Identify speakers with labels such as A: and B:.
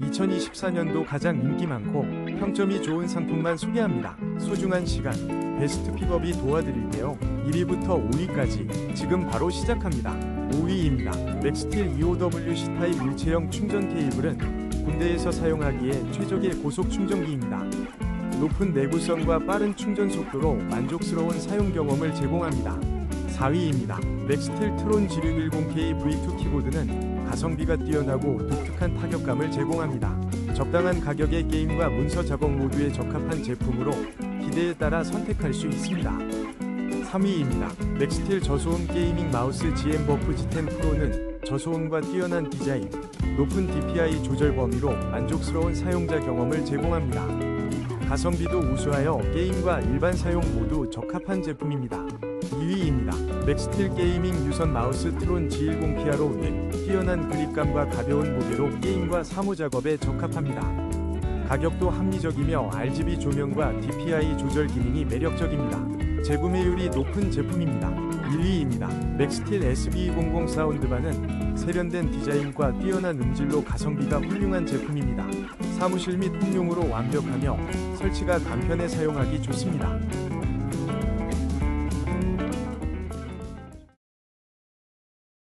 A: 2024년도 가장 인기 많고 평점이 좋은 상품만 소개합니다. 소중한 시간, 베스트 픽업이 도와드릴게요. 1위부터 5위까지 지금 바로 시작합니다. 5위입니다. 맥스틸 E EOWC 타입 일체형 충전 케이블은 군대에서 사용하기에 최적의 고속 충전기입니다. 높은 내구성과 빠른 충전 속도로 만족스러운 사용 경험을 제공합니다. 4위입니다. 맥스틸 트론 G610K V2 키보드는 가성비가 뛰어나고 독특한 타격감을 제공합니다. 적당한 가격의 게임과 문서 작업 모두에 적합한 제품으로 기대에 따라 선택할 수 있습니다. 3위입니다. 맥스틸 저소음 게이밍 마우스 GM 버프 G10 프로는 저소음과 뛰어난 디자인, 높은 DPI 조절 범위로 만족스러운 사용자 경험을 제공합니다. 가성비도 우수하여 게임과 일반 사용 모두 적합한 제품입니다. 2위입니다. 맥스틸 게이밍 유선 마우스 트론 G10 피아로는 뛰어난 그립감과 가벼운 무게로 게임과 사무 작업에 적합합니다. 가격도 합리적이며 RGB 조명과 DPI 조절 기능이 매력적입니다. 재구매율이 높은 제품입니다. 1위입니다. 맥스틸 SB200 사운드바는 세련된 디자인과 뛰어난 음질로 가성비가 훌륭한 제품입니다. 사무실 및 홈용으로 완벽하며 설치가 간편해 사용하기 좋습니다.